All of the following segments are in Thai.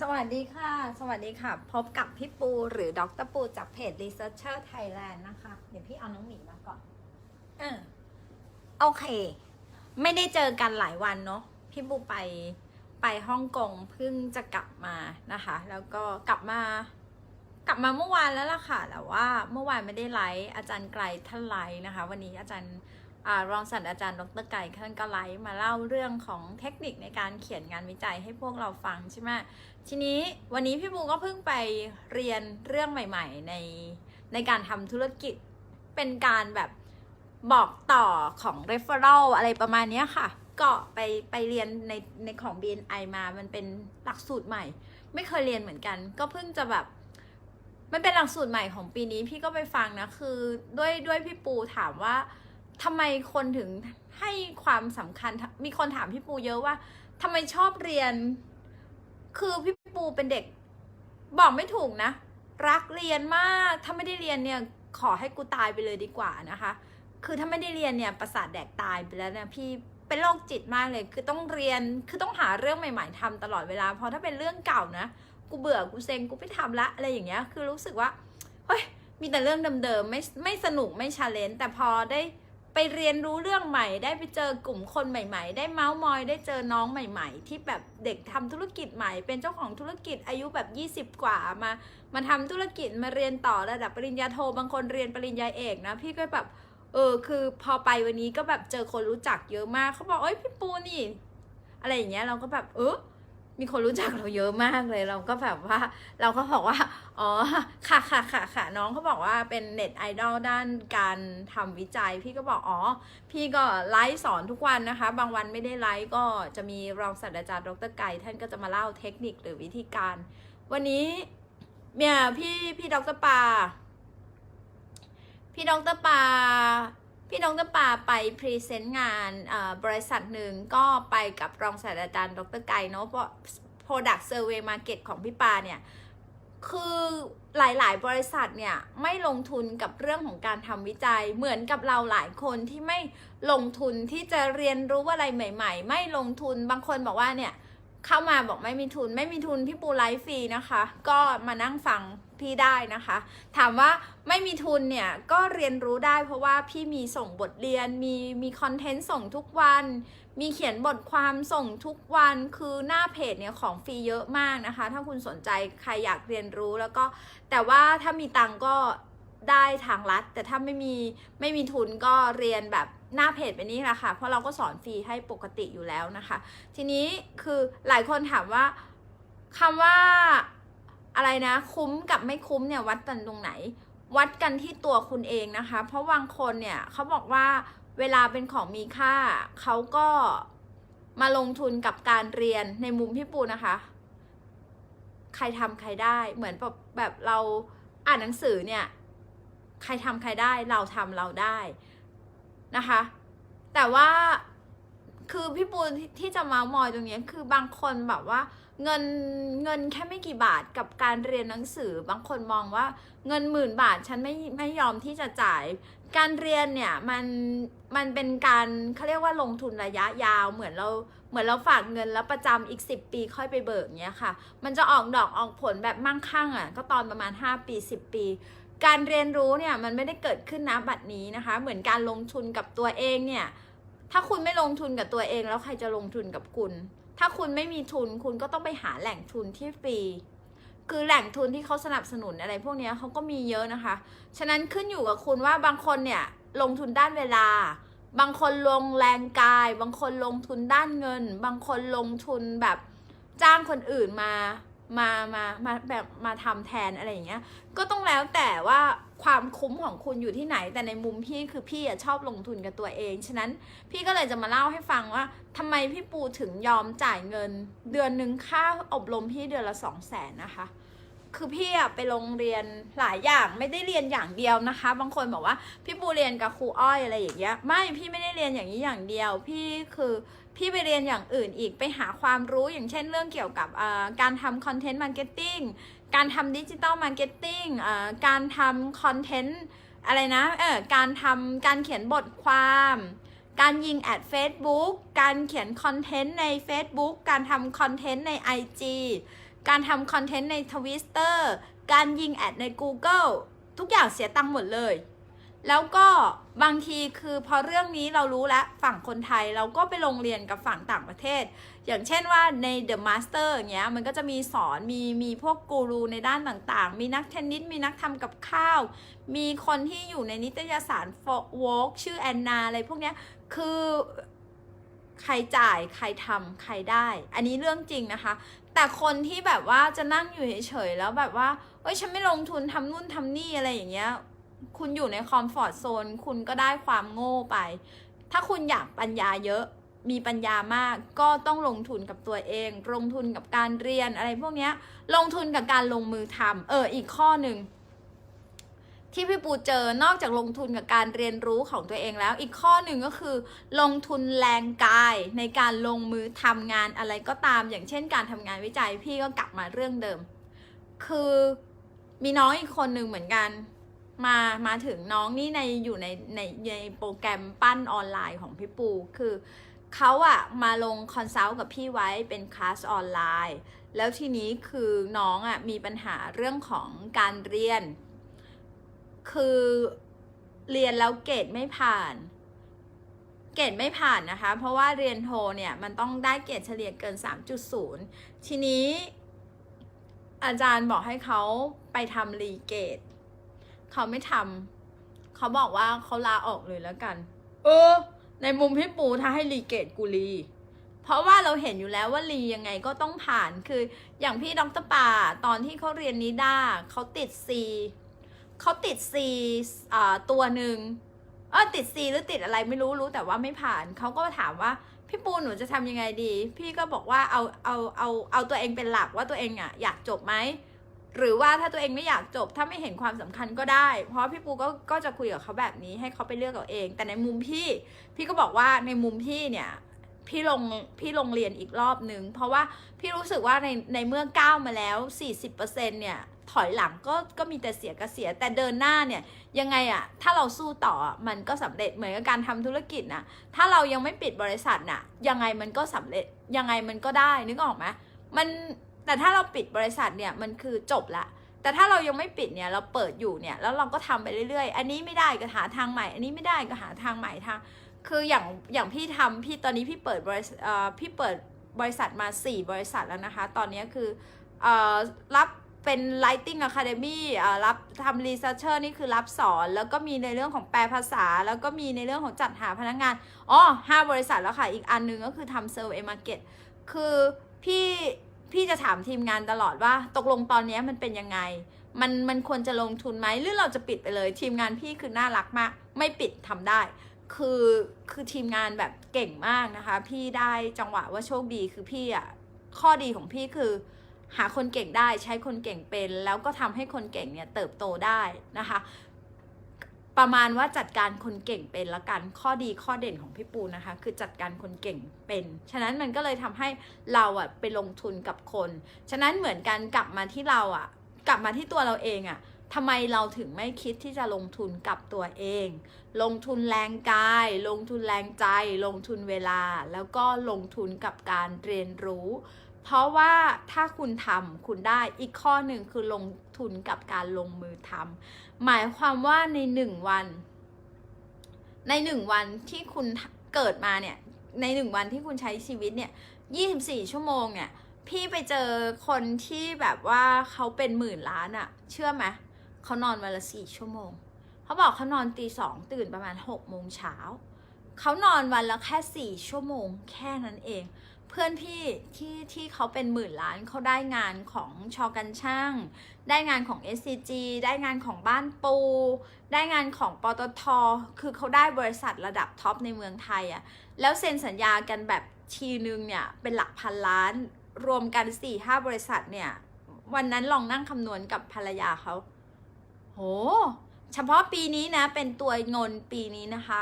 สวัสดีค่ะ สวัสดีค่ะ พบกับพี่ปูหรือดรปูจากเพจ Researcher Thailand นะคะ เดี๋ยวพี่เอาน้องหมีมาก่อนเออโอเค ไม่ได้เจอกันหลายวันเนาะ พี่ปูไปไปฮ่องกงเพิ่งจะกลับมานะคะ แล้วก็กลับมา กลับมาเมื่อวานแล้วล่ะค่ะ แต่ว่าเมื่อวานไม่ได้ไลฟ์อาจารย์ไกลท่านไลฟ์นะคะ วันนี้อาจารย์ รองศาสตราจารย์ดรไก่ท่านก็ไลฟ์มาเล่าเรื่องของเทคนิคในการเขียนงานวิจัยให้พวกเราฟังใช่ไหมทีนี้วันนี้พี่บูก็เพิ่งไปเรียนเรื่องใหม่ ๆ ในในการทำธุรกิจเป็นการแบบบอกต่อของ referral อะไรประมาณนี้ค่ะ ก็ไปไปเรียนในในของ BNI มา มันเป็นหลักสูตรใหม่ ไม่เคยเรียนเหมือนกัน ก็เพิ่งจะแบบมันเป็นหลักสูตรใหม่ของปีนี้พี่ก็ไปฟังนะ คือด้วยด้วยพี่ปูถามว่า ทำไมคนถึงให้ความสำคัญ มีคนถามพี่ปูเยอะว่าทำไมชอบเรียน คือพี่ปูเป็นเด็ก บอกไม่ถูกนะ รักเรียนมาก ถ้าไม่ได้เรียนเนี่ยขอให้กูตายไปเลยดีกว่านะคะ คือถ้าไม่ได้เรียนเนี่ยประสาทแดกตายไปแล้วเนี่ยพี่เป็นโรคจิตมากเลย คือต้องเรียน คือต้องหาเรื่องใหม่ ๆทำตลอดเวลา เพราะถ้าเป็นเรื่องเก่านะ กูเบื่อ กูเซ็ง กูไม่ทำละ อะไรอย่างเงี้ย คือรู้สึกว่า เฮ้ย มีแต่เรื่องเดิมๆ ไม่ ไม่สนุก ไม่ชาเลนจ์ แต่พอได้ ไปเรียนรู้เรื่องใหม่ ได้ไปเจอกลุ่มคนใหม่ ๆ ได้เมาส์มอย ได้เจอน้องใหม่ ๆ ที่แบบเด็กทำธุรกิจใหม่ เป็นเจ้าของธุรกิจอายุแบบ 20 กว่ามามาทำธุรกิจมาเรียนต่อระดับปริญญาโทบางคนเรียนปริญญาเอกนะพี่ก็แบบเออคือพอไปวันนี้ก็แบบเจอคนรู้จักเยอะมากเขาบอกเอ้ยพี่ปูนี่ อะไรอย่างเงี้ยเราก็แบบเออ มีคนรู้จักเราเยอะมากเลย เราก็แบบว่า เราก็บอกว่า อ๋อ ค่ะค่ะค่ะค่ะน้องเขาบอกว่าเป็นเน็ตไอดอลด้านการทำวิจัย พี่ก็บอก อ๋อ พี่ก็ไลฟ์สอนทุกวันนะคะ บางวันไม่ได้ไลฟ์ก็จะมีรองศาสตราจารย์ดรไก่ท่านก็จะมาเล่าเทคนิคหรือวิธีการ วันนี้เนี่ยพี่พี่ดรปา พี่ดรปา พี่ดรปาไปพรีเซนต์งานบริษัทหนึ่งก็ไปกับรองศาสตราจารย์ดรไก่เนาะเพราะ Product Survey Market ของพี่ปาเนี่ยคือหลาย ๆ บริษัทเนี่ยไม่ลงทุนกับเรื่องของการทำวิจัยเหมือนกับเราหลายคนที่ไม่ลงทุนที่จะเรียนรู้อะไรใหม่ ๆ ไม่ลงทุนบางคนบอกว่าเนี่ยเข้ามาบอกไม่มีทุน ไม่มีทุนพี่ปูไลฟ์ฟรีนะคะ ก็มานั่งฟัง พี่ได้นะคะ ถามว่าไม่มีทุนเนี่ยก็เรียนรู้ได้เพราะว่าพี่มีส่งบทเรียนมีมีคอนเทนต์ส่งทุกวัน มีเขียนบทความส่งทุกวันคือหน้าเพจเนี่ยของฟรีเยอะมากนะคะ ถ้าคุณสนใจใครอยากเรียนรู้แล้วก็แต่ว่าถ้ามีตังก็ได้ทางรัฐ แต่ถ้าไม่มีไม่มีทุนก็เรียนแบบหน้าเพจไปนี้แหละค่ะ เพราะเราก็สอนฟรีให้ปกติอยู่แล้วนะคะ ทีนี้คือหลายคนถามว่าคำว่า อะไรนะ คุ้มกับไม่คุ้มเนี่ยวัดกันตรงไหน วัดกันที่ตัวคุณเองนะคะ เพราะบางคนเนี่ยเขาบอกว่าเวลาเป็นของมีค่าเขาก็มาลงทุนกับการเรียนในมุมพี่ปูนะคะ ใครทำใครได้เหมือนแบบแบบเราอ่านหนังสือเนี่ยใครทำใครได้เราทำเราได้นะคะ แต่ว่าคือพี่ปูที่จะมามอยตรงนี้คือบางคนแบบว่า เงินเงินแค่ไม่กี่บาทกับการเรียนหนังสือบางคนมองว่าเงินหมื่นบาทฉันไม่ไม่ยอมที่จะจ่าย การเรียนเนี่ยมันมันเป็นการเขาเรียกว่าลงทุนระยะยาวเหมือนเราเหมือนเราฝากเงินแล้วประจำอีก 10 ปีค่อยไปเบิกเนี้ยค่ะ มันจะออกดอกออกผลแบบมั่งคั่งอะก็ตอนประมาณ 5 ปี 10 ปี การเรียนรู้เนี่ยมันไม่ได้เกิดขึ้นนะบัดนี้นะคะ เหมือนการลงทุนกับตัวเองเนี่ยถ้าคุณไม่ลงทุนกับตัวเองแล้วใครจะลงทุนกับคุณ ถ้าคุณไม่มีทุนคุณก็ต้องไปหาแหล่งทุนที่ฟรีคือแหล่งทุนที่เขาสนับสนุนอะไรพวกนี้เขาก็มีเยอะนะคะ ฉะนั้นขึ้นอยู่กับคุณว่าบางคนเนี่ยลงทุนด้านเวลา บางคนลงแรงกาย บางคนลงทุนด้านเงิน บางคนลงทุนแบบจ้างคนอื่นมา มา มา มาแบบมาทำแทนอะไรอย่างเงี้ย ก็ต้องแล้วแต่ว่า ความคุ้มของคุณอยู่ที่ไหน แต่ในมุมพี่คือพี่ชอบลงทุนกับตัวเอง ฉะนั้นพี่ก็เลยจะมาเล่าให้ฟังว่าทำไมพี่ปูถึงยอมจ่ายเงิน เดือนหนึ่งค่าอบรมพี่เดือนละสองแสนนะคะคือพี่อะไปโรงเรียนหลายอย่างไม่ได้เรียนอย่างเดียวนะคะ บางคนบอกว่าพี่ปูเรียนกับครูอ้อยอะไรอย่างเงี้ยไม่พี่ไม่ได้เรียนอย่างนี้อย่างเดียว พี่คือพี่ไปเรียนอย่างอื่นอีกไปหาความรู้อย่างเช่นเรื่องเกี่ยวกับการทำคอนเทนต์มาร์เก็ตติ้ง การทำดิจิตอลมาร์เก็ตติ้งการทำคอนเทนต์อะไรนะเออการทำการเขียนบทความ การยิงแอด Facebook การเขียนคอนเทนต์ใน Facebook การทำคอนเทนต์ใน IG การทำคอนเทนต์ในทวิสเตอร์การยิงแอดใน Google ทุกอย่างเสียตังค์หมดเลย แล้วก็ บางทีคือพอเรื่องนี้เรารู้แล้วฝั่งคนไทยเราก็ไปลงเรียนกับฝั่งต่างประเทศ อย่างเช่นว่าใน The Master อย่างเงี้ยมันก็จะมีสอนมีมีพวกกูรูในด้านต่างๆ มีนักเทนนิสมีนักทำกับข้าว มีคนที่อยู่ในนิตยสารโวกชื่อแอนนาอะไรพวกเนี้ยคือใครจ่ายใครทำใครได้ อันนี้เรื่องจริงนะคะ แต่คนที่แบบว่าจะนั่งอยู่เฉยๆแล้วแบบว่าเอ้ยฉันไม่ลงทุนทำนู่นทำนี่อะไรอย่างเงี้ย คุณอยู่ในคอมฟอร์ทโซนคุณก็ได้ความโง่ไป ถ้าคุณอยากปัญญาเยอะมีปัญญามากก็ต้องลงทุนกับตัวเอง ลงทุนกับการเรียนอะไรพวกนี้ลงทุนกับการลงมือทำเอออีกข้อหนึ่งที่พี่ปูเจอนอกจากลงทุนกับการเรียนรู้ของตัวเองแล้ว อีกข้อหนึ่งก็คือ ลงทุนแรงกายในการลงมือทำงานอะไรก็ตาม อย่างเช่นการทำงานวิจัยพี่ก็กลับมาเรื่องเดิม คือมีน้องอีกคนหนึ่งเหมือนกัน มามาถึงน้องนี่ในอยู่ในในในโปรแกรมปั้นออนไลน์ของพี่ปู คือเขาอะมาลงคอนซัลท์กับพี่ไว้เป็นคลาสออนไลน์ แล้วทีนี้คือน้องอะมีปัญหาเรื่องของการเรียน คือเรียนแล้วเกรดไม่ผ่าน เกรดไม่ผ่านนะคะ เพราะว่าเรียนโทเนี่ยมันต้องได้เกรดเฉลี่ยเกิน 3.0 ทีนี้อาจารย์บอกให้เขาไปทำรีเกต เขาไม่ทำเขาบอกว่าเขาลาออกเลยแล้วกัน เออ ในมุมพี่ปูถ้าให้รีเกตกูรีเพราะว่าเราเห็นอยู่แล้วว่ารียังไงก็ต้องผ่านคือ อย่างพี่ดรป่าตอนที่เขาเรียนนิด้าเขาติด C เขาติด C อ่าตัวหนึ่งเออติด C หรือติดอะไรไม่รู้รู้แต่ว่าไม่ผ่านเขาก็ถามว่าพี่ปูหนูจะทำยังไงดี พี่ก็บอกว่าเอาเอาเอาเอาตัวเองเป็นหลักว่าตัวเองอะอยากจบไหม หรือว่าถ้าตัวเองไม่อยากจบถ้าไม่เห็นความสำคัญก็ได้ เพราะพี่ปูก็ก็จะคุยกับเขาแบบนี้ให้เขาไปเลือกเอาเอง แต่ในมุมพี่ พี่ก็บอกว่าในมุมพี่เนี่ยพี่ลงพี่ลงเรียนอีกรอบนึง เพราะว่าพี่รู้สึกว่าในในเมื่อก้าวมาแล้ว 40%เนี่ยถอยหลังก็ก็มีแต่เสียก็เสีย แต่เดินหน้าเนี่ยยังไงอะถ้าเราสู้ต่อมันก็สำเร็จเหมือนกับการทำธุรกิจนะถ้าเรายังไม่ปิดบริษัทน่ะยังไงมันก็สำเร็จยังไงมันก็ได้นึกออกไหมมัน แต่ถ้าเราปิดบริษัทเนี่ยมันคือจบละแต่ถ้าเรายังไม่ปิดเนี่ยเราเปิดอยู่เนี่ยแล้วเราก็ทำไปเรื่อยๆ อันนี้ไม่ได้ก็หาทางใหม่ อันนี้ไม่ได้ก็หาทางใหม่ทางคืออย่างอย่างพี่ทำพี่ตอนนี้พี่เปิดบริษัทพี่เปิดบริษัทมา 4 บริษัทแล้วนะคะ ตอนนี้คืออรับเป็น Lighting Academy รับทำ Researcher นี่คือรับสอน แล้วก็มีในเรื่องของแปลภาษา แล้วก็มีในเรื่องของจัดหาพนักงานอ๋อห้าบริษัทแล้วค่ะ อีกอันนึงก็คือทำ Survey Market คือพี่ พี่จะถามทีมงานตลอดว่า ตกลงตอนนี้มันเป็นยังไง มันมันควรจะลงทุนไหมหรือเราจะปิดไปเลย ทีมงานพี่คือน่ารักมาก ไม่ปิดทำได้ คือคือทีมงานแบบเก่งมากนะคะ พี่ได้จังหวะว่าโชคดีคือพี่อะข้อดีของพี่คือหาคนเก่งได้ใช้คนเก่งเป็น แล้วก็ทำให้คนเก่งเนี่ยเติบโตได้นะคะ ประมาณว่าจัดการคนเก่งเป็นละกันข้อดีข้อเด่นของพี่ปูนะคะ คือจัดการคนเก่งเป็น ฉะนั้นมันก็เลยทำให้เราอะไปลงทุนกับคน ฉะนั้นเหมือนกันกลับมาที่เราอะ กลับมาที่ตัวเราเองอะทำไมเราถึงไม่คิดที่จะลงทุนกับตัวเอง ลงทุนแรงกาย ลงทุนแรงใจ ลงทุนเวลา แล้วก็ลงทุนกับการเรียนรู้ เพราะว่าถ้าคุณทำคุณได้อีกข้อหนึ่งคือลงทุนกับการลงมือทำหมายความว่าในหนึ่งวัน ในหนึ่งวันที่คุณเกิดมาเนี่ย ในหนึ่งวันที่คุณใช้ชีวิตเนี่ยยี่สิบสี่ชั่วโมงเนี่ยพี่ไปเจอคนที่แบบว่าเขาเป็นหมื่นล้านอะเชื่อไหมเขานอนวันละสี่ชั่วโมง เขาบอกเขานอนตีสองตื่นประมาณหกโมงเช้า เขานอนวันละแค่สี่ชั่วโมง แค่นั้นเอง เพื่อนพี่ที่ที่เขาเป็นหมื่นล้านเขาได้งานของชอกันช่าง ได้งานของ SCG ได้งานของบ้านปู ได้งานของปตท คือเขาได้บริษัทระดับท็อปในเมืองไทยอะ่ะแล้วเซ็นสัญญากันแบบทีนึงเนี่ยเป็นหลักพันล้าน รวมกัน4ี่ห้าบริษัทเนี่ย วันนั้นลองนั่งคำนวณกับภรรยาเขาโห เฉพาะปีนี้นะเป็นตัวเงินปีนี้นะคะ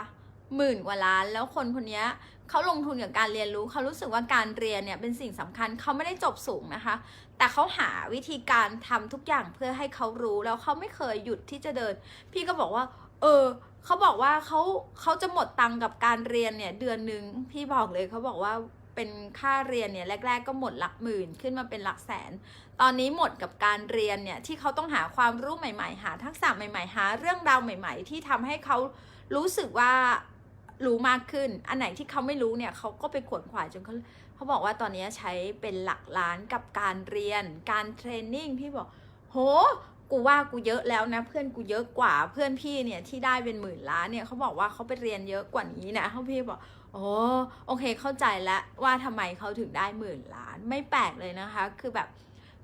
หมื่นกว่าล้านแล้วคนคนนี้ เขาลงทุนกับการเรียนรู้ เขารู้สึกว่าการเรียนเนี่ยเป็นสิ่งสำคัญเขาไม่ได้จบสูงนะคะ แต่เขาหาวิธีการทำทุกอย่างเพื่อให้เขารู้แล้วเขาไม่เคยหยุดที่จะเดิน พี่ก็บอกว่า เออเขาบอกว่าเขาเขาจะหมดตังกับการเรียนเนี่ยเดือนหนึ่งพี่บอกเลยเขาบอกว่าเป็นค่าเรียนเนี่ยแรก ๆ ก็หมดหลักหมื่นขึ้นมาเป็นหลักแสน ตอนนี้หมดกับการเรียนเนี่ยที่เขาต้องหาความรู้ใหม่ ๆ หาทักษะใหม่ ๆ หาเรื่องราวใหม่ ๆ ที่ทำให้เขารู้สึกว่า รู้มากขึ้น อันไหนที่เขาไม่รู้เนี่ยเขาก็ไปขวนขวายจนเขาเขาบอกว่าตอนนี้ใช้เป็นหลักล้านกับการเรียน การเทรนนิ่งพี่บอก โห กูว่ากูเยอะแล้วนะ เพื่อนกูเยอะกว่าเพื่อนพี่เนี่ยที่ได้เป็นหมื่นล้านเนี่ยเขาบอกว่าเขาไปเรียนเยอะกว่านี้นะเขาพี่บอกโอ้โอเคเข้าใจแล้วว่าทำไมเขาถึงได้หมื่นล้านไม่แปลกเลยนะคะ คือแบบ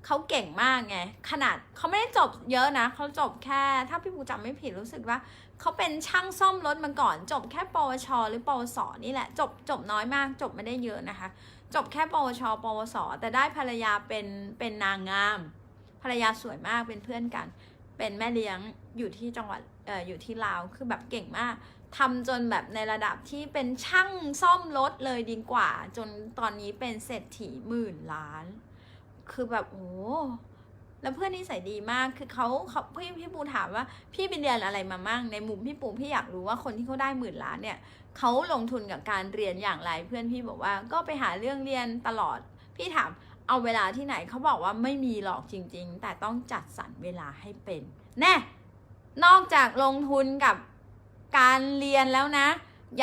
เขาเก่งมากไง ขนาดเขาไม่ได้จบเยอะนะเขาจบแค่ ถ้าพี่ปูจำไม่ผิดรู้สึกว่า เขาเป็นช่างซ่อมรถมาก่อน จบแค่ปวช หรือปวส นี่แหละ จบจบน้อยมาก จบไม่ได้เยอะนะคะ จบแค่ปวช ปวส แต่ได้ภรรยาเป็นเป็นนางงาม ภรรยาสวยมากเป็นเพื่อนกัน เป็นแม่เลี้ยงอยู่ที่จังหวัดเอ่ออยู่ที่ลาวคือแบบเก่งมากทำจนแบบในระดับที่เป็นช่างซ่อมรถเลยดีกว่า จนตอนนี้เป็นเศรษฐีหมื่นล้าน คือแบบโอ้ แล้วเพื่อนนิสัยดีมาก คือเขาเขาพี่พี่ปูถามว่าพี่ไปเรียนอะไรมามั่ง ในมุมพี่ปูพี่อยากรู้ว่าคนที่เขาได้หมื่นล้านเนี่ยเขาลงทุนกับการเรียนอย่างไร เพื่อนพี่บอกว่าก็ไปหาเรื่องเรียนตลอด พี่ถามเอาเวลาที่ไหนเขาบอกว่าไม่มีหรอกจริง ๆ แต่ต้องจัดสรรเวลาให้เป็น แน่ นอกจากลงทุนกับการเรียนแล้วนะ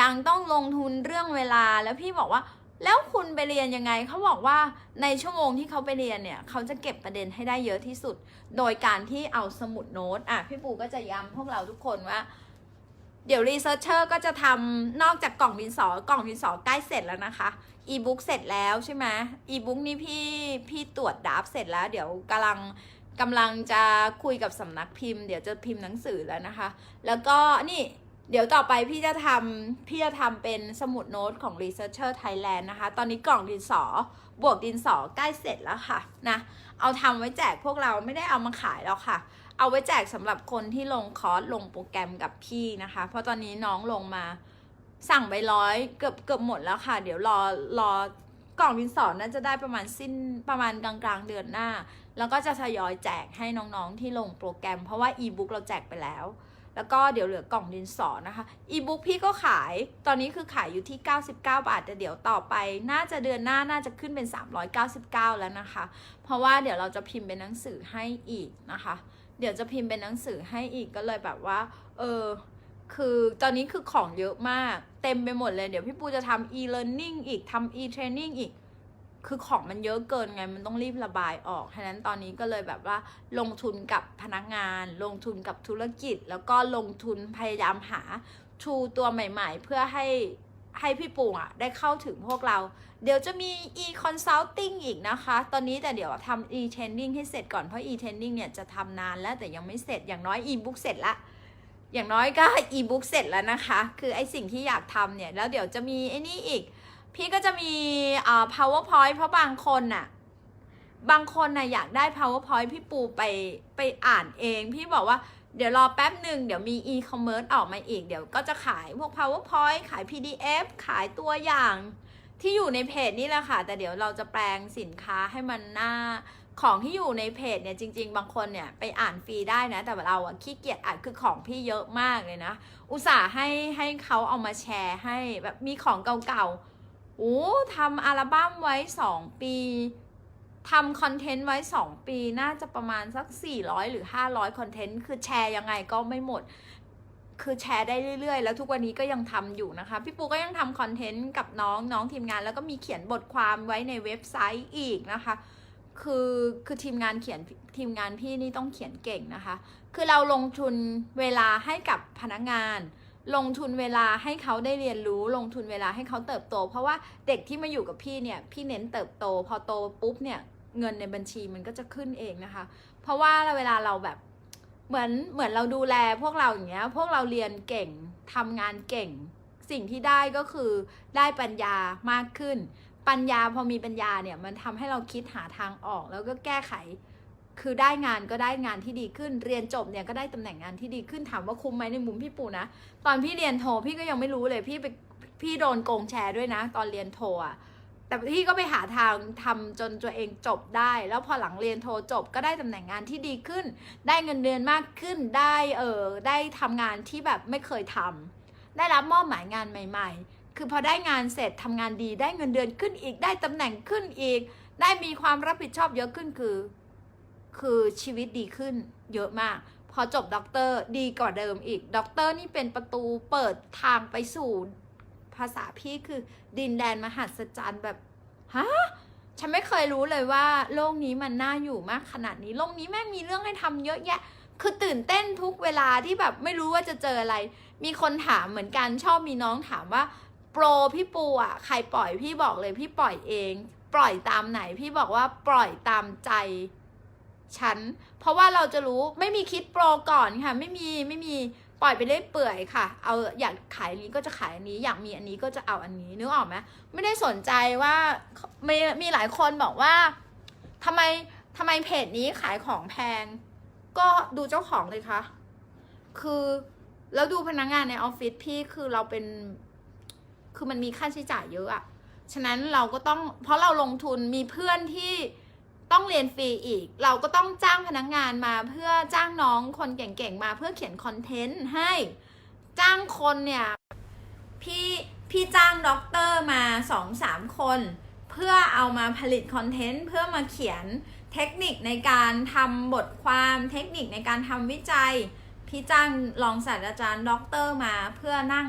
ยังต้องลงทุนเรื่องเวลาแล้วพี่บอกว่า แล้วคุณไปเรียนยังไงเขาบอกว่าในชั่วโมงที่เขาไปเรียนเนี่ยเขาจะเก็บประเด็นให้ได้เยอะที่สุด โดยการที่เอาสมุดโน้ตอะพี่ปูก็จะย้ำพวกเราทุกคนว่า เดี๋ยวรีเสิร์ชเชอร์ก็จะทำนอกจากกล่องดินสอกล่องดินสอใกล้เสร็จแล้วนะคะอีบุ๊กเสร็จแล้วใช่ไหมอีบุ๊กนี่พี่พี่ตรวจดับเสร็จแล้ว เดี๋ยวกำลังกำลังจะคุยกับสำนักพิมพ์ เดี๋ยวจะพิมพ์หนังสือแล้วนะคะ แล้วก็นี่ เดี๋ยวต่อไปพี่จะทำพี่จะทำเป็นสมุดโน้ตของ Researcher Thailand นะคะ ตอนนี้กล่องดินสอบวกดินสอใกล้เสร็จแล้วค่ะนะเอาทำไว้แจกพวกเราไม่ได้เอามาขายแล้วค่ะ เอาไว้แจกสำหรับคนที่ลงคอร์สลงโปรแกรมกับพี่นะคะ เพราะตอนนี้น้องลงมาสั่งไปร้อยเกือบเกือบหมดแล้วค่ะ เดี๋ยวรอรอกล่องดินสอน่าจะได้ประมาณสิ้นประมาณกลางกลางเดือนหน้า แล้วก็จะทยอยแจกให้น้องๆที่ลงโปรแกรม เพราะว่าอีบุ๊กเราแจกไปแล้ว แล้วก็เดี๋ยวเหลือกล่องดินสอนะคะอีบุ๊กพี่ก็ขายตอนนี้คือขายอยู่ที่ 99 บาทแต่เดี๋ยวต่อไป น่าจะเดือนหน้าน่าจะขึ้นเป็น 399 แล้วนะคะ เพราะว่าเดี๋ยวเราจะพิมพ์เป็นหนังสือให้อีกนะคะ เดี๋ยวจะพิมพ์เป็นหนังสือให้อีกก็เลยแบบว่า เออคือตอนนี้คือของเยอะมาก เต็มไปหมดเลย เดี๋ยวพี่ปูจะทำ e-learning อีกทำ e-training อีก คือของมันเยอะเกินไงมันต้องรีบระบายออกฉะนั้นตอนนี้ก็เลยแบบว่าลงทุนกับพนักงาน ลงทุนกับธุรกิจ แล้วก็ลงทุนพยายามหาทูตัวใหม่ ๆ เพื่อให้ให้พี่ปู่อะได้เข้าถึงพวกเรา เดี๋ยวจะมี e consulting อีกนะคะ ตอนนี้แต่เดี๋ยวทำ e training ให้เสร็จก่อนเพราะ e training เนี่ยจะทำนานแล้วแต่ยังไม่เสร็จอย่างน้อย e book เสร็จละอย่างน้อยก็ e book เสร็จแล้วนะคะ คือไอสิ่งที่อยากทำเนี่ยแล้วเดี๋ยวจะมีไอ้นี่อีก พี่ก็จะมีอ่า powerpoint เพราะบางคนน่ะ บางคนน่ะอยากได้ powerpoint พี่ปูไปไปอ่านเอง พี่บอกว่าเดี๋ยวรอแป๊บหนึ่งเดี๋ยวมี e-commerce ออกมาอีก เดี๋ยวก็จะขายพวก powerpoint ขาย pdf ขายตัวอย่างที่อยู่ในเพจนี่แหละค่ะ แต่เดี๋ยวเราจะแปลงสินค้าให้มันน่าของที่อยู่ในเพจเนี่ยจริง ๆ บางคนเนี่ยไปอ่านฟรีได้นะ แต่เราอะขี้เกียจอ่านคือของพี่เยอะมากเลยนะ อุตส่าห์ให้ให้เขาเอามาแชร์ให้แบบมีของเก่าๆ โอ้ทำอัลบั้มไว้ 2 ปีทำคอนเทนต์ไว้ 2 ปีน่าจะประมาณสัก 400 หรือ 500 คอนเทนต์ คือแชร์ยังไงก็ไม่หมด คือแชร์ได้เรื่อยๆ แล้วทุกวันนี้ก็ยังทำอยู่นะคะ พี่ปูก็ยังทำคอนเทนต์กับน้องน้องทีมงาน แล้วก็มีเขียนบทความไว้ในเว็บไซต์อีกนะคะ คือคือทีมงานเขียนทีมงานพี่นี่ต้องเขียนเก่งนะคะ คือเราลงทุนเวลาให้กับพนักงาน ลงทุนเวลาให้เขาได้เรียนรู้ ลงทุนเวลาให้เขาเติบโต เพราะว่าเด็กที่มาอยู่กับพี่เนี่ย พี่เน้นเติบโต พอโตปุ๊บเนี่ย เงินในบัญชีมันก็จะขึ้นเองนะคะ เพราะว่าเวลาเราแบบเหมือนเหมือนเราดูแลพวกเราอย่างเงี้ย พวกเราเรียนเก่งทำงานเก่ง สิ่งที่ได้ก็คือได้ปัญญามากขึ้น ปัญญาพอมีปัญญาเนี่ยมันทำให้เราคิดหาทางออกแล้วก็แก้ไข คือได้งานก็ได้งานที่ดีขึ้น เรียนจบเนี่ยก็ได้ตำแหน่งงานที่ดีขึ้นถามว่าคุ้มไหมในมุมพี่ปูนะตอนพี่เรียนโทพี่ก็ยังไม่รู้เลยพี่ไปพี่โดนโกงแชร์ด้วยนะ ตอนเรียนโทอะแต่พี่ก็ไปหาทางทำจนตัวเองจบได้ แล้วพอหลังเรียนโทจบก็ได้ตำแหน่งงานที่ดีขึ้น ได้เงินเดือนมากขึ้นได้เออได้ทำงานที่แบบไม่เคยทำได้รับมอบหมายงานใหม่ ๆ คือพอได้งานเสร็จทำงานดีได้เงินเดือนขึ้นอีกได้ตำแหน่งขึ้นอีก ได้มีความรับผิดชอบเยอะขึ้นคือ คือชีวิตดีขึ้นเยอะมาก พอจบด็อกเตอร์ดีกว่าเดิมอีกด็อกเตอร์นี่เป็นประตูเปิดทางไปสู่ภาษาพี่คือดินแดนมหัศจรรย์แบบฮะฉันไม่เคยรู้เลยว่า โลกนี้มันน่าอยู่มากขนาดนี้ โลกนี้แม่มีเรื่องให้ทำเยอะแยะ คือตื่นเต้นทุกเวลาที่แบบไม่รู้ว่าจะเจออะไร มีคนถามเหมือนกันชอบมีน้องถามว่าโปรพี่ปูอะใครปล่อยพี่บอกเลยพี่ปล่อยเอง ปล่อยตามไหนพี่บอกว่าปล่อยตามใจ ฉัน เพราะว่าเราจะรู้ไม่มีคิดโปรก่อนค่ะ ไม่มีไม่มีปล่อยไปเรื่อยเปื่อยค่ะ เอาอยากขายนี้ก็จะขายอันนี้ อยากมีอันนี้ก็จะเอาอันนี้นึกออกไหมไม่ได้สนใจว่ามีมีหลายคนบอกว่าทำไมทำไมเพจนี้ขายของแพง ก็ดูเจ้าของเลยค่ะคือแล้วดูพนักงานในออฟฟิศพี่คือเราเป็น คือมันมีค่าใช้จ่ายเยอะอะฉะนั้นเราก็ต้องเพราะเราลงทุนมีเพื่อนที่ ต้องเรียนฟรีอีก เราก็ต้องจ้างพนักงานมาเพื่อจ้างน้องคนเก่งๆมาเพื่อเขียนคอนเทนต์ให้จ้างคนเนี่ยพี่พี่จ้างด็อกเตอร์มาสองสามคน เพื่อเอามาผลิตคอนเทนต์เพื่อมาเขียนเทคนิคในการทำบทความเทคนิคในการทำวิจัย พี่จ้างรองศาสตราจารย์ด็อกเตอร์มาเพื่อนั่ง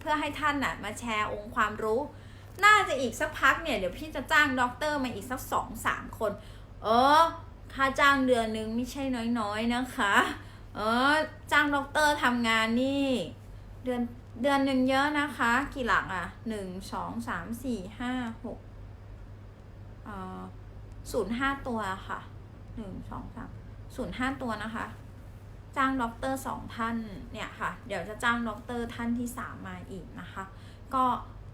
เพื่อให้ท่านน่ะมาแชร์องค์ความรู้ น่าจะอีกสักพักเนี่ยเดี๋ยวพี่จะจ้างด็อกเตอร์มาอีกสักสองสามคน เออ ค่าจ้างเดือนหนึ่งไม่ใช่น้อยๆนะคะ เออ จ้างด็อกเตอร์ทำงานนี่ เดือนเดือนหนึ่งเยอะนะคะ กี่หลักอะหนึ่งสองสามสี่ห้าหกเอ่อศูนย์ห้าตัวค่ะหนึ่งสองสามศูนย์ห้าตัวนะคะ จ้างด็อกเตอร์สองท่านเนี่ยค่ะ เดี๋ยวจะจ้างด็อกเตอร์ท่านที่สามมาอีกนะคะ ก็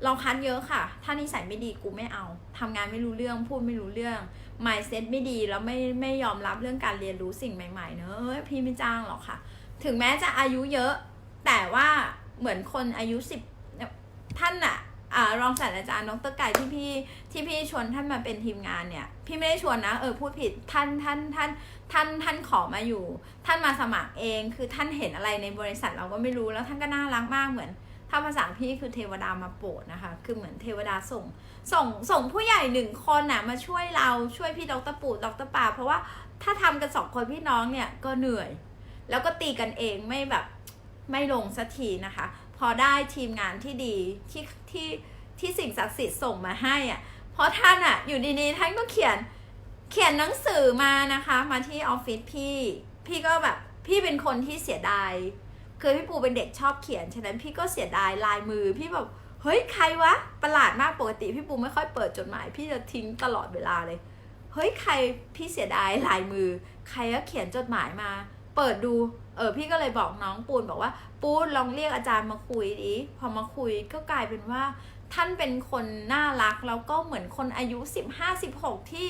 เราคัดเยอะค่ะ ถ้านิสัยไม่ดีกูไม่เอาทำงานไม่รู้เรื่อง พูดไม่รู้เรื่อง mindset ไม่ดี แล้วไม่ไม่ยอมรับเรื่องการเรียนรู้สิ่งใหม่ๆ เนอะพี่ไม่จ้างหรอกค่ะ ถึงแม้จะอายุเยอะ แต่ว่าเหมือนคนอายุสิบท่านอะอ่ารองศาสตราจารย์ดรไก่ที่พี่ที่พี่ชวนท่านมาเป็นทีมงานเนี่ย พี่ไม่ได้ชวนนะ เออพูดผิดท่านท่านท่านท่านท่านขอมาอยู่ ท่านมาสมัครเอง คือท่านเห็นอะไรในบริษัทเราก็ไม่รู้แล้วท่านก็น่ารักมากเหมือน ถ้าภาษาพี่คือเทวดามาโปรดนะคะ คือเหมือนเทวดาส่ง ส่งส่งผู้ใหญ่หนึ่งคนน่ะมาช่วยเราช่วยพี่ดรปู่ดรป่า เพราะว่าถ้าทำกันสองคนพี่น้องเนี่ยก็เหนื่อย แล้วก็ตีกันเองไม่แบบไม่ลงสักทีนะคะ พอได้ทีมงานที่ดีที่ที่ที่สิ่งศักดิ์สิทธิ์ส่งมาให้อะ เพราะท่านอะอยู่ดีๆท่านก็เขียนเขียนหนังสือมานะคะ มาที่ออฟฟิศพี่ พี่ก็แบบพี่เป็นคนที่เสียดาย คือพี่ปูเป็นเด็กชอบเขียน ฉะนั้นพี่ก็เสียดายลายมือ พี่แบบ เฮ้ยใครวะ ประหลาดมากปกติพี่ปูไม่ค่อยเปิดจดหมาย พี่จะทิ้งตลอดเวลาเลย เฮ้ยใครพี่เสียดายลายมือ ใครก็เขียนจดหมายมา เปิดดู เออพี่ก็เลยบอกน้องปูนบอกว่า ปูนลองเรียกอาจารย์มาคุยดิ พอมาคุยก็กลายเป็นว่า ท่านเป็นคนน่ารักแล้วก็เหมือนคนอายุ 15-16 ที่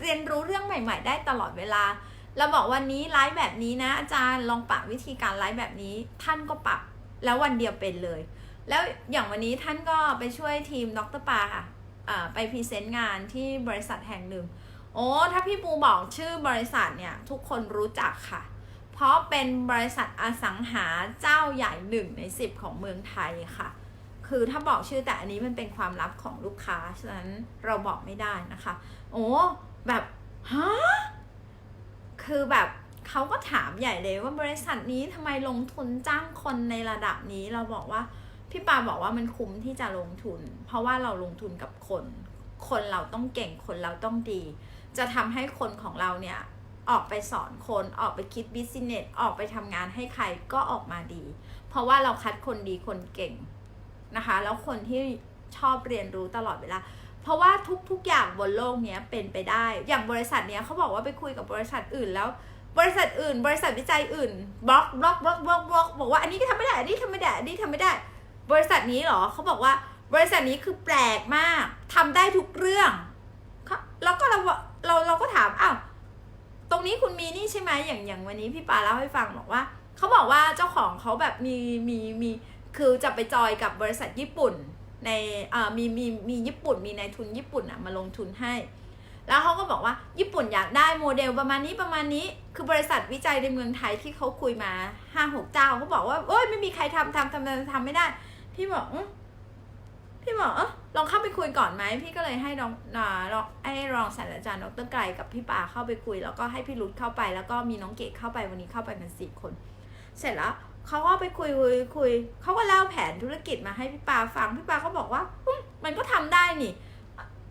เรียนรู้เรื่องใหม่ ๆ ได้ตลอดเวลา แล้วบอกวันนี้ไลฟ์แบบนี้นะอาจารย์ลองปรับวิธีการไลฟ์แบบนี้ ท่านก็ปรับแล้ววันเดียวเป็นเลย แล้วอย่างวันนี้ท่านก็ไปช่วยทีมดรปาค่ะไปพรีเซนต์งานที่บริษัทแห่งหนึ่ง โอ้ ถ้าพี่ปูบอกชื่อบริษัทเนี่ย ทุกคนรู้จักค่ะ เพราะเป็นบริษัทอสังหาเจ้าใหญ่หนึ่งในสิบของเมืองไทยค่ะ คือถ้าบอกชื่อแต่อันนี้มันเป็นความลับของลูกค้า ฉะนั้นเราบอกไม่ได้นะคะ โอ้ แบบ ฮะ คือแบบเขาก็ถามใหญ่เลยว่าบริษัทนี้ทำไมลงทุนจ้างคนในระดับนี้เราบอกว่าพี่ปาบอกว่ามันคุ้มที่จะลงทุน เพราะว่าเราลงทุนกับคน คนเราต้องเก่งคนเราต้องดี จะทำให้คนของเราเนี่ยออกไปสอนคนออกไปคิดบิสเนสออกไปทำงานให้ใครก็ออกมาดี เพราะว่าเราคัดคนดีคนเก่งนะคะ แล้วคนที่ชอบเรียนรู้ตลอดเวลา เพราะว่าทุกๆอย่างบนโลกเนี้ยเป็นไปได้ อย่างบริษัทเนี้ยเขาบอกว่าไปคุยกับบริษัทอื่นแล้ว บริษัทอื่น บริษัทวิจัยอื่นบล็อกบล็อกบล็อกบล็อกบล็อกบอกว่าอันนี้ก็ทำไม่ได้อันนี้ทำไม่ได้อันนี้ทำไม่ได้ บริษัทนี้เหรอเขาบอกว่าบริษัทนี้คือแปลกมากทำได้ทุกเรื่องเขาแล้วก็เราเราเราก็ถามอ้าวตรงนี้คุณมีนี่ใช่ไหมอย่างอย่างวันนี้พี่ปาเล่าให้ฟังบอกว่าเขาบอกว่าเจ้าของเขาแบบมีมีมีคือจะไปจอยกับบริษัทญี่ปุ่น ในเอ่อมีมีมีญี่ปุ่นมีนายทุนญี่ปุ่นอะมาลงทุนให้ แล้วเขาก็บอกว่าญี่ปุ่นอยากได้โมเดลประมาณนี้ประมาณนี้ คือบริษัทวิจัยในเมืองไทยที่เขาคุยมาห้าหกเจ้าเขาบอกว่าเอ้ยไม่มีใครทำทำทำทำทำไม่ได้ พี่บอกพี่บอกเออลองเข้าไปคุยก่อนไหมพี่ก็เลยให้รองอ่ารองให้รองศาสตราจารย์ดรไกรกับพี่ป่าเข้าไปคุย แล้วก็ให้พี่รุดเข้าไป แล้วก็มีน้องเกดเข้าไปวันนี้เข้าไปกันสี่คน เสร็จแล้ว เขาก็ไปคุยคุยคุยเขาก็เล่าแผนธุรกิจมาให้พี่ปาฟังพี่ปาก็บอกว่ามันก็ทำได้นี่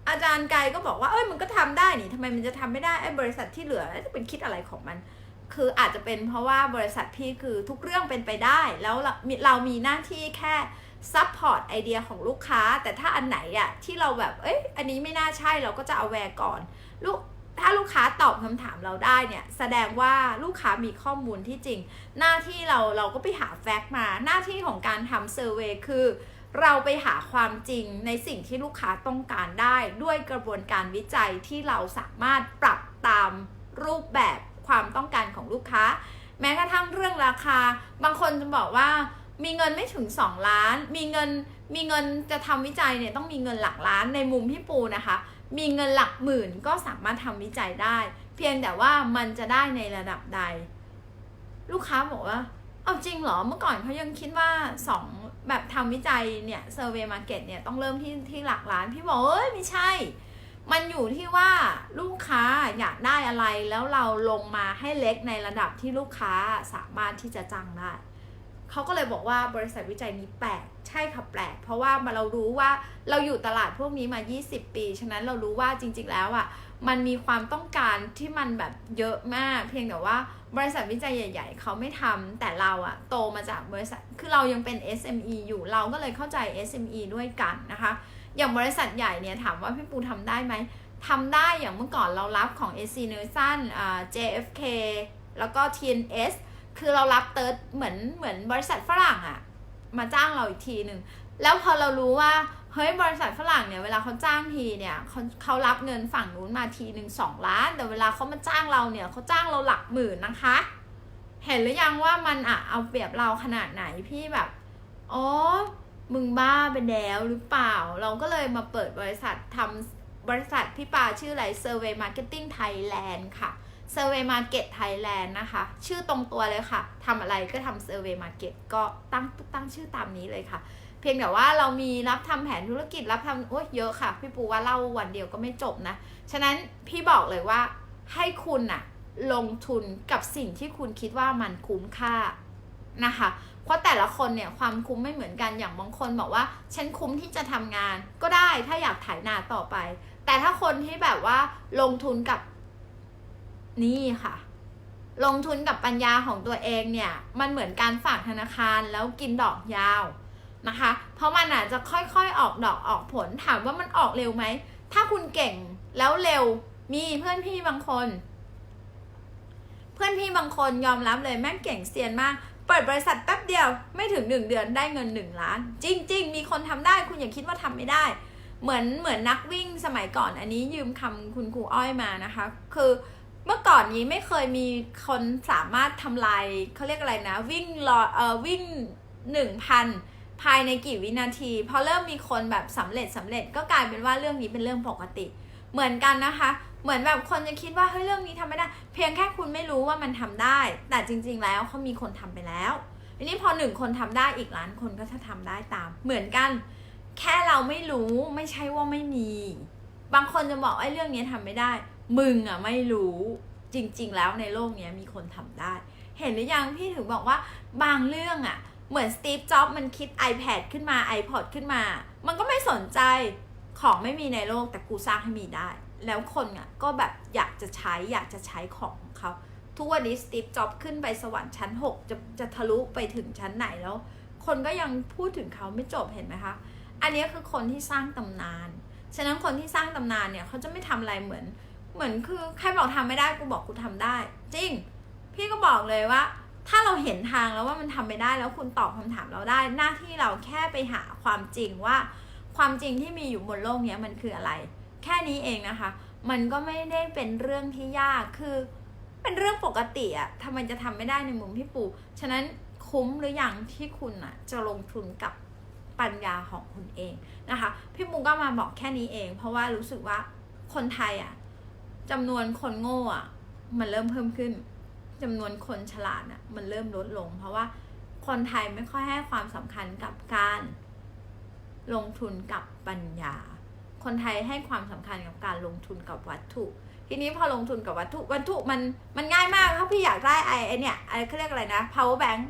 อาจารย์ไกก็บอกว่าเอ้ยมันก็ทำได้นี่ทำไมมันจะทำไม่ได้ไอ้บริษัทที่เหลือจะเป็นคิดอะไรของมัน คืออาจจะเป็นเพราะว่าบริษัทพี่คือทุกเรื่องเป็นไปได้ แล้วเราเรามีหน้าที่แค่ซัพพอร์ตไอเดียของลูกค้า แต่ถ้าอันไหนอะที่เราแบบเอ้ยอันนี้ไม่น่าใช่เราก็จะเอาแวร์ก่อน ลูก ถ้าลูกค้าตอบคำถามเราได้เนี่ย แสดงว่าลูกค้ามีข้อมูลที่จริง หน้าที่เราเราก็ไปหาแฟกต์มา หน้าที่ของการทำเซอร์เวยคือ เราไปหาความจริงในสิ่งที่ลูกค้าต้องการได้ ด้วยกระบวนการวิจัยที่เราสามารถปรับตามรูปแบบความต้องการของลูกค้า แม้กระทั่งเรื่องราคา บางคนจะบอกว่ามีเงินไม่ถึง 2 ล้าน มีเงินมีเงินจะทำวิจัยเนี่ยต้องมีเงินหลักล้านในมุมพี่ปูนะคะ มีเงินหลักหมื่นก็สามารถทำวิจัยได้ เพียงแต่ว่ามันจะได้ในระดับใด ลูกค้าบอกว่า เอาจริงเหรอเมื่อก่อนเขายังคิดว่าสองแบบทำวิจัยเนี่ยเซอร์เวย์มาเก็ตเนี่ยต้องเริ่มที่ที่หลักล้าน พี่บอกเอ้ยไม่ใช่ มันอยู่ที่ว่าลูกค้าอยากได้อะไรแล้วเราลงมาให้เล็กในระดับที่ลูกค้าสามารถที่จะจ้างได้ เขาก็เลยบอกว่าบริษัทวิจัยนี้แปลกใช่ค่ะแปลก เพราะว่ามาเรารู้ว่าเราอยู่ตลาดพวกนี้มา 20 ปี ฉะนั้นเรารู้ว่าจริง ๆ แล้วอะมันมีความต้องการที่มันแบบเยอะมาก เพียงแต่ว่าบริษัทวิจัยใหญ่ ๆ เขาไม่ทำแต่เราอะโตมาจากบริษัทคือเรายังเป็น SME อยู่เราก็เลยเข้าใจ SME ด้วยกันนะคะ อย่างบริษัทใหญ่เนี่ยถามว่าพี่ปูทำได้ไหมทำได้อย่างเมื่อก่อนเรารับของ AC n e l s o n อ่า JFK แล้วก็ TNS คือเรารับเติร์ดเหมือนเหมือนบริษัทฝรั่งอะมาจ้างเราอีกทีหนึ่งแล้วพอเรารู้ว่าเฮ้ยบริษัทฝรั่งเนี่ยเวลาเขาจ้างทีเนี่ยเขาเขารับเงินฝั่งนู้นมาทีหนึ่งสองล้าน แต่เวลาเขามาจ้างเราเนี่ยเขาจ้างเราหลักหมื่นนะคะ เห็นหรือยังว่ามันอะเอาเปรียบเราขนาดไหนพี่แบบอ๋อมึงบ้าไปแล้วหรือเปล่า เราก็เลยมาเปิดบริษัททำบริษัทพี่ปาชื่ออะไร Survey Marketing Thailand ค่ะ Survey Market Thailand นะคะ ชื่อตรงตัวเลยค่ะทำอะไรก็ทำ Survey Market ก็ตั้งตั้งชื่อตามนี้เลยค่ะ เพียงแต่ว่าเรามีรับทำแผนธุรกิจรับทำโอ้ยเยอะค่ะ พี่ปูว่าเล่าวันเดียวก็ไม่จบนะ ฉะนั้นพี่บอกเลยว่าให้คุณน่ะลงทุนกับสิ่งที่คุณคิดว่ามันคุ้มค่านะคะ เพราะแต่ละคนเนี่ยความคุ้มไม่เหมือนกันอย่างบางคนบอกว่าฉันคุ้มที่จะทำงานก็ได้ถ้าอยากถ่ายนาต่อไป แต่ถ้าคนที่แบบว่าลงทุนกับ นี่ค่ะ ลงทุนกับปัญญาของตัวเองเนี่ย มันเหมือนการฝากธนาคารแล้วกินดอกยาวนะคะ เพราะมันอาจจะค่อยๆออกดอกออกผลถามว่ามันออกเร็วไหม ถ้าคุณเก่งแล้วเร็วมีเพื่อนพี่บางคน เพื่อนพี่บางคนยอมรับเลยแม่งเก่งเซียนมาก เปิดบริษัทแป๊บเดียวไม่ถึงหนึ่งเดือนได้เงินหนึ่งล้าน จริง ๆ มีคนทำได้คุณอย่าคิดว่าทำไม่ได้ เหมือนเหมือนนักวิ่งสมัยก่อนอันนี้ยืมคำคุณครูอ้อยมานะคะ คือ เมื่อก่อนนี้ไม่เคยมีคนสามารถทำลายเขาเรียกอะไรนะ วิ่งรอเออวิ่งหนึ่งพันภายในกี่วินาทีพอเริ่มมีคนแบบสำเร็จสำเร็จก็กลายเป็นว่าเรื่องนี้เป็นเรื่องปกติ เหมือนกันนะคะ เหมือนแบบคนจะคิดว่าเฮ้ยเรื่องนี้ทำไม่ได้ เพียงแค่คุณไม่รู้ว่ามันทำได้ แต่จริง ๆ แล้วเขามีคนทำไปแล้วทีนี้พอหนึ่งคนทำได้อีกล้านคนก็จะทำได้ตาม เหมือนกัน แค่เราไม่รู้ไม่ใช่ว่าไม่มี บางคนจะบอกไอ้เรื่องนี้ทำไม่ได้ มึงอะไม่รู้จริง ๆ แล้วในโลกนี้มีคนทำได้ เห็นหรือยังพี่ถึงบอกว่าบางเรื่องอะ เหมือนสตีฟจ็อบมันคิด iPad ขึ้นมา iPod ขึ้นมา มันก็ไม่สนใจของไม่มีในโลกแต่กูสร้างให้มีได้ แล้วคนอะก็แบบอยากจะใช้อยากจะใช้ของของเขาทุกวันนี้สตีฟจ็อบขึ้นไปสวรรค์ชั้น 6 จะจะทะลุไปถึงชั้นไหนแล้ว คนก็ยังพูดถึงเขาไม่จบเห็นไหมคะ อันนี้คือคนที่สร้างตำนาน ฉะนั้นคนที่สร้างตำนานเนี่ยเขาจะไม่ทำอะไรเหมือน เหมือนคือใครบอกทำไม่ได้กูบอกกูทำได้ จริง พี่ก็บอกเลยว่า ถ้าเราเห็นทางแล้วว่ามันทำไม่ได้แล้วคุณตอบคำถามเราได้ หน้าที่เราแค่ไปหาความจริงว่า ความจริงที่มีอยู่บนโลกนี้มันคืออะไร แค่นี้เองนะคะ มันก็ไม่ได้เป็นเรื่องที่ยากคือ เป็นเรื่องปกติอะทำไมจะทำไม่ได้ในมุมพี่ปูฉะนั้นคุ้มหรือยังที่คุณอะจะลงทุนกับปัญญาของคุณเองนะคะ พี่ปูก็มาบอกแค่นี้เอง เพราะว่ารู้สึกว่าคนไทยอะ จำนวนคนโง่อะมันเริ่มเพิ่มขึ้นจำนวนคนฉลาดอะมันเริ่มลดลง เพราะว่าคนไทยไม่ค่อยให้ความสำคัญกับการ ลงทุนกับปัญญา คนไทยให้ความสำคัญกับการลงทุนกับวัตถุ ทีนี้พอลงทุนกับวัตถุวัตถุมันมันง่ายมากถ้าพี่อยากได้ไอ้ไอเนี่ยไอเขาเรียกอะไรนะ power bank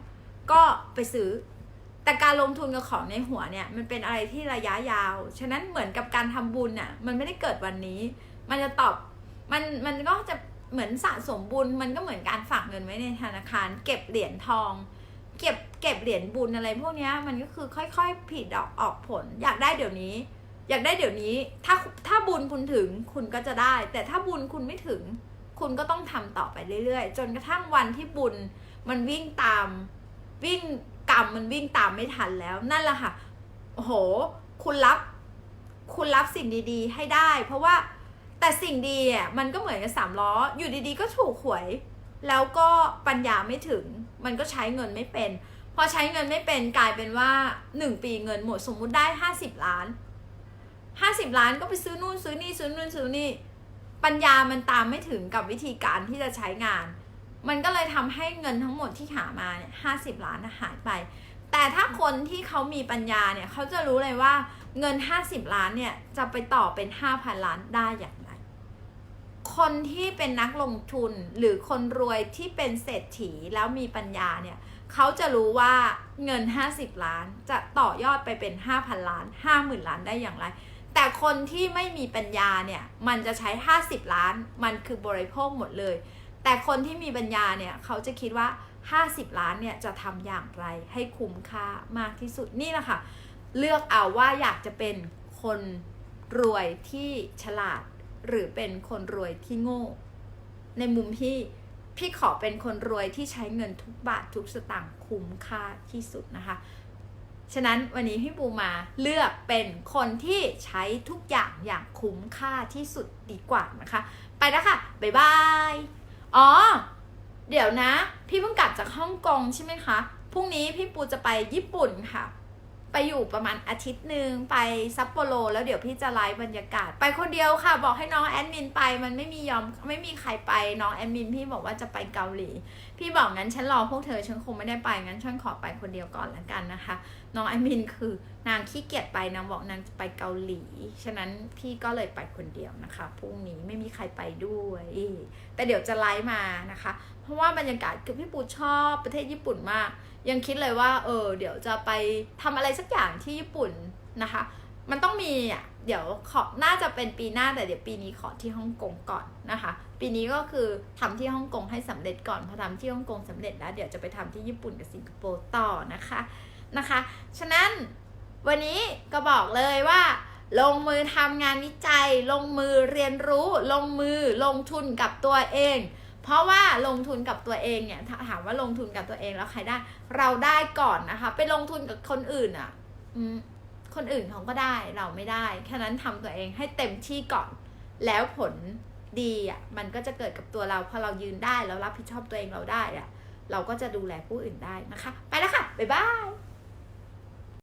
ก็ไปซื้อแต่การลงทุนกับของในหัวเนี่ยมันเป็นอะไรที่ระยะยาว ฉะนั้นเหมือนกับการทำบุญน่ะ มันไม่ได้เกิดวันนี้ มันจะตอบ มันมันก็จะเหมือนสะสมบุญมันก็เหมือนการฝากเงินไว้ในธนาคาร เก็บเหรียญทอง เก็บเก็บเหรียญบุญอะไรพวกนี้มันก็คือค่อยๆผิดอกออกผล อยากได้เดี๋ยวนี้ อยากได้เดี๋ยวนี้ ถ้าถ้าบุญคุณถึงคุณก็จะได้ แต่ถ้าบุญคุณไม่ถึง คุณก็ต้องทำต่อไปเรื่อยๆ จนกระทั่งวันที่บุญมันวิ่งตามวิ่งกรรมมันวิ่งตามไม่ทันแล้วนั่นแหละค่ะโอ้โห คุณรับ คุณรับสิ่งดี ๆ ให้ได้ เพราะว่า แต่สิ่งดีอะมันก็เหมือนกับสามล้อ อยู่ดีๆก็ถูกหวย แล้วก็ปัญญาไม่ถึง มันก็ใช้เงินไม่เป็น พอใช้เงินไม่เป็นกลายเป็นว่าหนึ่งปีเงินหมดสมมุติได้ห้าสิบล้านห้าสิบล้านก็ไปซื้อนู่นซื้อนี่ซื้อนู่นซื้อนี่ปัญญามันตามไม่ถึงกับวิธีการที่จะใช้งาน มันก็เลยทำให้เงินทั้งหมดที่หามาเนี่ยห้าสิบล้านหายไป แต่ถ้าคนที่เขามีปัญญาเนี่ยเขาจะรู้เลยว่าเงิน 50 ล้านเนี่ยจะไปต่อเป็น 5,000 ล้านได้อย่าง คนที่เป็นนักลงทุนหรือคนรวยที่เป็นเศรษฐีแล้วมีปัญญาเนี่ยเขาจะรู้ว่าเงิน 50 ล้านจะต่อยอดไปเป็น 5,000 ล้าน 50,000 ล้านได้อย่างไร แต่คนที่ไม่มีปัญญาเนี่ยมันจะใช้ 50 ล้านมันคือบริโภคหมดเลย แต่คนที่มีปัญญาเนี่ยเขาจะคิดว่า 50 ล้านเนี่ยจะทำอย่างไรให้คุ้มค่ามากที่สุดนี่แหละค่ะเลือกเอาว่าอยากจะเป็นคนรวยที่ฉลาด หรือเป็นคนรวยที่โง่ ในมุมพี่พี่ขอเป็นคนรวยที่ใช้เงินทุกบาททุกสตางค์คุ้มค่าที่สุดนะคะ ฉะนั้นวันนี้พี่ปูมาเลือกเป็นคนที่ใช้ทุกอย่างอย่างคุ้มค่าที่สุดดีกว่านะคะ ไปแล้วค่ะ บ๊ายบาย อ๋อ เดี๋ยวนะ พี่เพิ่งกลับจากฮ่องกงใช่ไหมคะ พรุ่งนี้พี่ปูจะไปญี่ปุ่นค่ะ ไปอยู่ประมาณอาทิตย์หนึ่งไปซัปโปโรแล้วเดี๋ยวพี่จะไลฟ์บรรยากาศ ไปคนเดียวค่ะ บอกให้น้องแอดมินไปมันไม่มียอมไม่มีใครไปน้องแอดมินพี่บอกว่าจะไปเกาหลี พี่บอกงั้นฉันรอพวกเธอฉันคงไม่ได้ไปงั้นฉันขอไปคนเดียวก่อนละกันนะคะ น้องแอมินคือนางขี้เกียจไปนางบอกนางจะไปเกาหลี ฉะนั้นพี่ก็เลยไปคนเดียวนะคะพรุ่งนี้ไม่มีใครไปด้วย แต่เดี๋ยวจะไลฟ์มานะคะ เพราะว่าบรรยากาศคือพี่ปูชอบประเทศญี่ปุ่นมาก ยังคิดเลยว่า เออ เดี๋ยวจะไปทำอะไรสักอย่างที่ญี่ปุ่นนะคะ มันต้องมีอะเดี๋ยวขอน่าจะเป็นปีหน้าแต่เดี๋ยวปีนี้ขอที่ฮ่องกงก่อนนะคะ ปีนี้ก็คือทำที่ฮ่องกงให้สำเร็จก่อนพอทำที่ฮ่องกงสำเร็จแล้วเดี๋ยวจะไปทำที่ญี่ปุ่นกับสิงคโปร์ต่อนะคะ นะคะ ฉะนั้นวันนี้ก็บอกเลยว่า ลงมือทำงานวิจัย ลงมือเรียนรู้ ลงมือลงทุนกับตัวเอง เพราะว่าลงทุนกับตัวเองเนี่ยถามว่าลงทุนกับตัวเองแล้วใครได้ เราได้ก่อนนะคะ ไปลงทุนกับคนอื่นอะ่ะคนอื่นเขาก็ได้เราไม่ได้แค่นั้นทำตัวเองให้เต็มที่ก่อน แล้วผลดีอะ่ะมันก็จะเกิดกับตัวเราพอเรายืนได้แล้วรับผิดชอบตัวเองเราได้อะ่ะเราก็จะดูแลผู้อื่นได้นะคะ ไปแล้วค่ะ บ๊ายบาย